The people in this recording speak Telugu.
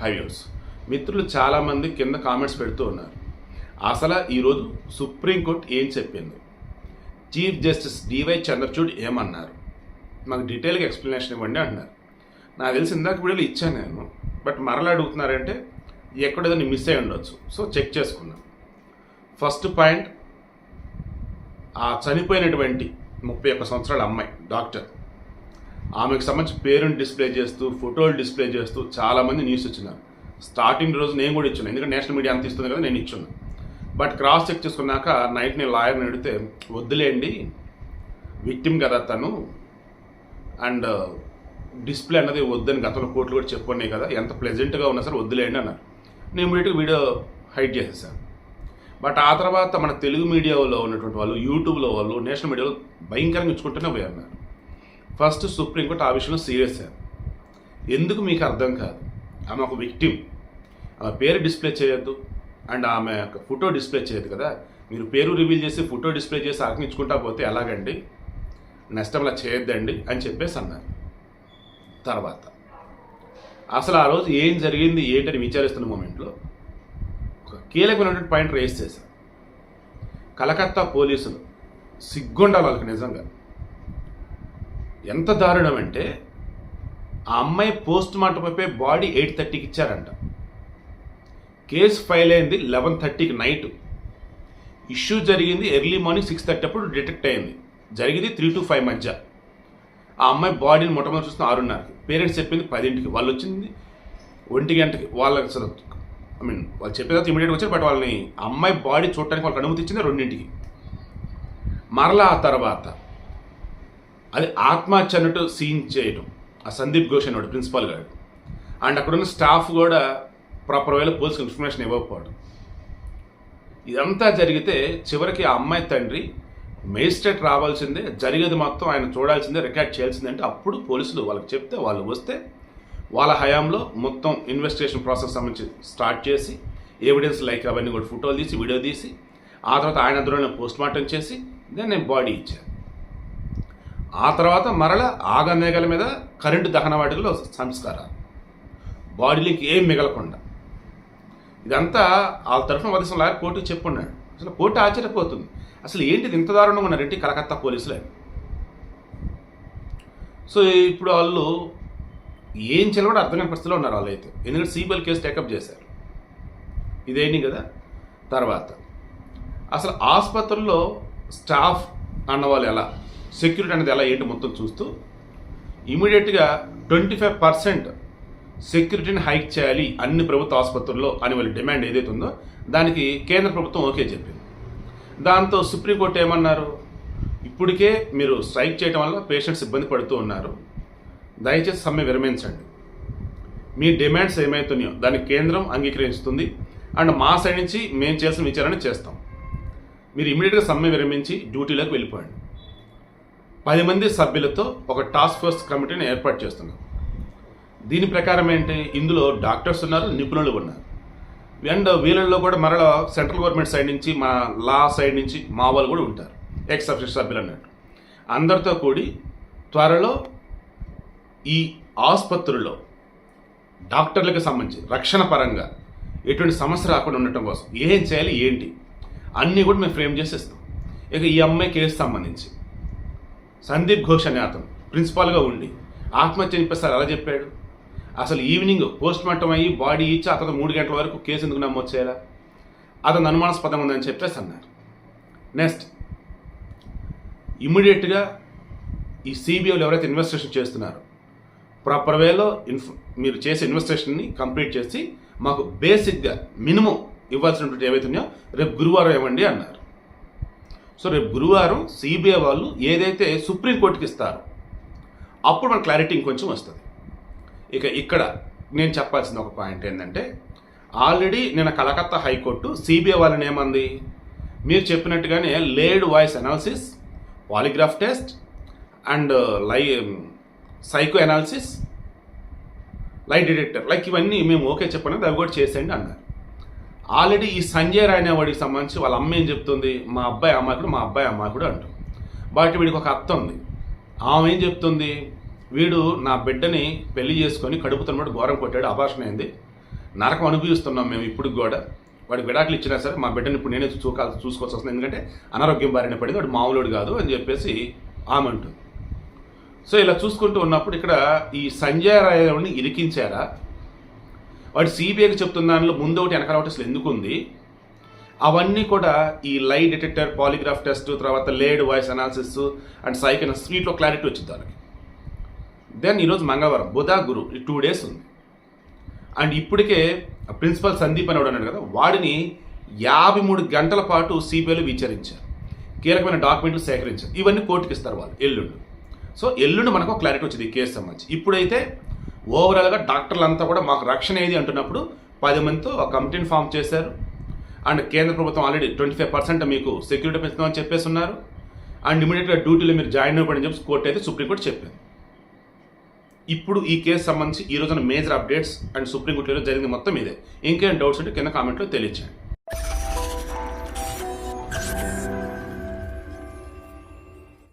హైవ్యూస్ మిత్రులు చాలామంది కింద కామెంట్స్ పెడుతూ ఉన్నారు. అసలు ఈరోజు సుప్రీంకోర్టు ఏం చెప్పింది? చీఫ్ జస్టిస్ డివై చంద్రచూడ్ ఏమన్నారు? మాకు డీటెయిల్గా ఎక్స్ప్లెనేషన్ ఇవ్వండి అంటున్నారు. నాకు తెలిసి ఇందాక వీడియోలో ఇచ్చాను నేను బట్ మరలా అడుగుతున్నారంటే ఎక్కడేదో మిస్ అయి ఉండొచ్చు. సో చెక్ చేసుకున్నాను ఫస్ట్ పాయింట్ ఆ చనిపోయినటువంటి ముప్పై ఒక్క సంవత్సరాల అమ్మాయి డాక్టర్. ఆమెకు సంబంధించి పేరుని డిస్ప్లే చేస్తూ ఫోటోలు డిస్ప్లే చేస్తూ చాలామంది న్యూస్ ఇచ్చినారు. స్టార్టింగ్ రోజు నేను కూడా ఇచ్చాను ఎందుకంటే నేషనల్ మీడియా అంత ఇస్తుంది కదా నేను ఇచ్చాను బట్ క్రాస్ చెక్ చేసుకున్నాక నైట్ నేను లాయర్ని అడిగితే వద్దులేండి విక్టిమ్ కదా తను అండ్ డిస్ప్లే అన్నది వద్దని గతంలో కోర్టులు కూడా చెప్పున్నాయి కదా ఎంత ప్లెజెంట్గా ఉన్నా సరే వద్దులేండి అన్నారు. నేను ఇమీడియట్గా వీడియో హైడ్ చేసేసాను. బట్ ఆ తర్వాత మన తెలుగు మీడియాలో ఉన్నటువంటి వాళ్ళు యూట్యూబ్లో వాళ్ళు నేషనల్ మీడియాలో భయంకరంగా ఇచ్చుకుంటూనే పోయారు ఫస్ట్ సుప్రీంకోర్టు ఆ విషయంలో సీరియస్ అయ్యారు. ఎందుకు మీకు అర్థం కాదు? ఆమె ఒక విక్టిమ్. ఆమె పేరు డిస్ప్లే చేయొద్దు. అండ్ ఆమె యొక్క ఫోటో డిస్ప్లే చేయదు కదా? మీరు పేరు రివీల్ చేసి ఫోటో డిస్ప్లే చేసి ఆజ్ఞించుకుంటా పోతే ఎలాగండి? నష్టంలా చేయొద్దండి అని చెప్పేసి అన్నారు. తర్వాత అసలు ఆ రోజు ఏం జరిగింది ఏంటని విచారిస్తున్న మూమెంట్లో ఒక కీలకమైనటువంటి పాయింట్ రేస్ చేశారు. కలకత్తా పోలీసులు సిగ్గుండాలి వాళ్ళకి నిజంగా. ఎంత దారుణం అంటే ఆ అమ్మాయి పోస్ట్ మార్టం అయిపోయి బాడీ ఎయిట్ థర్టీకి ఇచ్చారంట. కేసు ఫైల్ అయింది లెవెన్ థర్టీకి నైట్. ఇష్యూ జరిగింది ఎర్లీ మార్నింగ్ సిక్స్ థర్టీ అప్పుడు డిటెక్ట్ అయింది. జరిగింది త్రీ టు ఫైవ్ మధ్య. ఆ అమ్మాయి బాడీని మొట్టమొదటి చూస్తున్న ఆరున్నరకి. పేరెంట్స్ చెప్పింది పదింటికి. వాళ్ళు వచ్చింది ఒంటి గంటకి. వాళ్ళకి అసలు ఐ మీన్ వాళ్ళు చెప్పిన తర్వాత ఇమీడియట్గా వచ్చారు బట్ వాళ్ళని ఆ అమ్మాయి బాడీ చూడటానికి వాళ్ళకి అనుమతి ఇచ్చింది రెండింటికి. మరలా ఆ తర్వాత అది ఆత్మహత్య అన్నట్టు సీన్ చేయడం ఆ సందీప్ ఘోష్ అనేవాడు ప్రిన్సిపాల్ గారు అండ్ అక్కడున్న స్టాఫ్ కూడా ప్రాపర్ వేలో పోలీసుకు ఇన్ఫర్మేషన్ ఇవ్వకపోవడం ఇదంతా జరిగితే చివరికి ఆ అమ్మాయి తండ్రి మేజిస్ట్రేట్ రావాల్సిందే జరిగేది మొత్తం ఆయన చూడాల్సిందే రికార్డ్ చేయాల్సిందే అంటే అప్పుడు పోలీసులు వాళ్ళకి చెప్తే వాళ్ళు వస్తే వాళ్ళ హయాంలో మొత్తం ఇన్వెస్టిగేషన్ ప్రాసెస్ సంబంధించి స్టార్ట్ చేసి ఎవిడెన్స్ లైక్ అవన్నీ కూడా ఫోటోలు తీసి వీడియో తీసి ఆ తర్వాత ఆయన దూరంలో పోస్ట్ మార్టం చేసి దెన్ నేను బాడీ ఇచ్చాను. ఆ తర్వాత మరల ఆగమేఘల మీద కరెంటు దహన వాటిలో సంస్కారాలు. బాడీలోకి ఏం మిగలకుండా. ఇదంతా వాళ్ళ తరఫున వదిలిసిన లాగా కోర్టుకు చెప్పున్నాడు. అసలు కోర్టు ఆశ్చర్యపోతుంది. అసలు ఏంటిది ఇంత దారుణంగా ఉన్నారంటే కలకత్తా పోలీసులే? సో ఇప్పుడు వాళ్ళు ఏం చేయాలి కూడా అర్థం కాని పరిస్థితిలో ఉన్నారు వాళ్ళు అయితే ఎందుకంటే సిబిఐ కేసు టేకప్ చేశారు. ఇదేంటి కదా? తర్వాత. అసలు ఆసుపత్రుల్లో స్టాఫ్ అన్న వాళ్ళు ఎలా? సెక్యూరిటీ అనేది ఎలా ఏంటి మొత్తం చూస్తూ ఇమీడియట్గా ట్వంటీ ఫైవ్ పర్సెంట్ సెక్యూరిటీని హైక్ చేయాలి అన్ని ప్రభుత్వ ఆసుపత్రుల్లో అని వాళ్ళ డిమాండ్ ఏదైతే ఉందో దానికి కేంద్ర ప్రభుత్వం ఓకే చెప్పింది. దాంతో సుప్రీంకోర్టు ఏమన్నారు? ఇప్పటికే మీరు స్ట్రైక్ చేయడం వల్ల పేషెంట్స్ ఇబ్బంది పడుతూ ఉన్నారు. దయచేసి సమ్మె విరమించండి. మీ డిమాండ్స్ ఏమవుతున్నాయో దానికి కేంద్రం అంగీకరిస్తుంది. అండ్ మా సైడ్ నుంచి మేము చేసిన విచారణ చేస్తాం. మీరు ఇమీడియట్గా సమ్మె విరమించి డ్యూటీలోకి వెళ్ళిపోండి. పది మంది సభ్యులతో ఒక టాస్క్ ఫోర్స్ కమిటీని ఏర్పాటు చేస్తున్నాం. దీని ప్రకారం ఏంటి? ఇందులో డాక్టర్స్ ఉన్నారు నిపుణులు ఉన్నారు. అండ్ వీళ్ళల్లో కూడా మరలా సెంట్రల్ గవర్నమెంట్ సైడ్ నుంచి మా లా సైడ్ నుంచి మా వాళ్ళు కూడా ఉంటారు. ఎక్స్ అఫీషియల్ సభ్యులు అన్నట్టు. అందరితో కూడి త్వరలో ఈ ఆసుపత్రుల్లో డాక్టర్లకు సంబంధించి రక్షణ పరంగా ఎటువంటి సమస్య రాకుండా ఉండటం కోసం ఏం చేయాలి ఏంటి? అన్నీ కూడా మేము ఫ్రేమ్ చేసి ఇస్తాం ఇక ఈ అమ్మాయి కేసు సంబంధించి. సందీప్ ఘోష్ అనే అతను ప్రిన్సిపాల్గా ఉండి ఆత్మహత్య చెప్పేస్తారు ఎలా చెప్పాడు. అసలు ఈవినింగ్ పోస్ట్ మార్టం అయ్యి బాడీ ఇచ్చి అతను మూడు గంటల వరకు కేసు ఎందుకు నమోదు చేయాలా? అతను అనుమానాస్పదం ఉందని చెప్పేసి అన్నారు. నెక్స్ట్ ఇమ్మీడియట్గా ఈ సిబిఐలు ఎవరైతే ఇన్వెస్టిగేషన్ చేస్తున్నారో ప్రాపర్ వేలో ఇన్ఫ్ మీరు చేసే ఇన్వెస్టిగేషన్ని కంప్లీట్ చేసి మాకు బేసిక్గా మినిమం ఇవ్వాల్సినటువంటి ఏవైతే ఉన్నాయో రేపు గురువారం ఇవ్వండి అన్నారు. సో రేపు గురువారం సిబిఐ వాళ్ళు ఏదైతే సుప్రీంకోర్టుకి ఇస్తారో అప్పుడు మన క్లారిటీ ఇంకొంచెం వస్తుంది. ఇక ఇక్కడ నేను చెప్పాల్సిన ఒక పాయింట్ ఏంటంటే ఆల్రెడీ నేను కలకత్తా హైకోర్టు సిబిఐ వాళ్ళని ఏమంది? మీరు చెప్పినట్టుగానే layered voice analysis polygraph test and lie psycho analysis light detector like ఇవన్నీ మేము ఓకే చెప్పండి అవి కూడా చేసేయండి అన్నారు. ఆల్రెడీ ఈ సంజయ్ రాయ్ అనేవాడికి సంబంధించి వాళ్ళ అమ్మ ఏం చెప్తుంది? మా అబ్బాయి అమ్మాయికుడు మా అబ్బాయి అమ్మాయికుడు అంటూ. బట్ వీడికి ఒక అత్త ఉంది. ఆమె ఏం చెప్తుంది? వీడు నా బిడ్డని పెళ్ళి చేసుకొని కడుపుతున్నప్పుడు ఘోరం కొట్టాడు అభాషణ అయింది. నరకం అనుభవిస్తున్నాం మేము ఇప్పుడు కూడా. వాడికి విడాకులు ఇచ్చినా సరే మా బిడ్డని ఇప్పుడు నేనే చూకాల్సి చూసుకోవాల్సి వస్తుంది. ఎందుకంటే అనారోగ్యం బారిన పడింది వాడు మామూలుడు కాదు అని చెప్పేసి ఆమె అంటుంది. సో ఇలా చూసుకుంటూ ఉన్నప్పుడు ఇక్కడ ఈ సంజయ్ రాయని ఇరికించారా? వాడు సిబిఐకి చెప్తున్న దానిలో ముందు ఒకటి వెనకాల ఒకటి అసలు ఎందుకు ఉంది అవన్నీ కూడా ఈ లై డిటెక్టర్ పాలిగ్రాఫ్ టెస్ట్ తర్వాత layered voice analysis and psych స్వీట్లో clarity వచ్చింది దానికి. దెన్ ఈరోజు మంగళవారం బుధ గురు ఈ టూ డేస్ ఉంది. అండ్ ఇప్పటికే ప్రిన్సిపల్ సందీప్ అని అన్నాడు కదా వాడిని యాభై మూడు గంటల పాటు సిబిఐలో విచారించారు. కీలకమైన డాక్యుమెంట్లు సేకరించారు. ఇవన్నీ కోర్టుకి ఇస్తారు వాళ్ళు ఎల్లుండి. సో ఎల్లుండి మనకు క్లారిటీ వచ్చింది ఈ కేసు సంబంధించి. ఇప్పుడైతే ఓవరాల్గా డాక్టర్లు అంతా కూడా మాకు రక్షణ ఏది అంటున్నప్పుడు పది మందితో ఒక కమిటీని ఫామ్ చేశారు. అండ్ కేంద్ర ప్రభుత్వం ఆల్రెడీ ట్వంటీ ఫైవ్ పర్సెంట్ మీకు సెక్యూరిటీ పెంచుదామని చెప్పేసి ఉన్నారు అండ్ ఇమీడియట్గా డ్యూటీలో మీరు జాయిన్ అవ్వని చెప్పి కోర్టు అయితే సుప్రీంకోర్టు చెప్పింది. ఇప్పుడు ఈ కేసు సంబంధించి ఈ రోజున మేజర్ అప్డేట్స్ అండ్ సుప్రీంకోర్టులో జరిగింది మొత్తం ఇదే. ఇంకేం డౌట్స్ ఉంటే కింద కామెంట్లో తెలియచేయండి.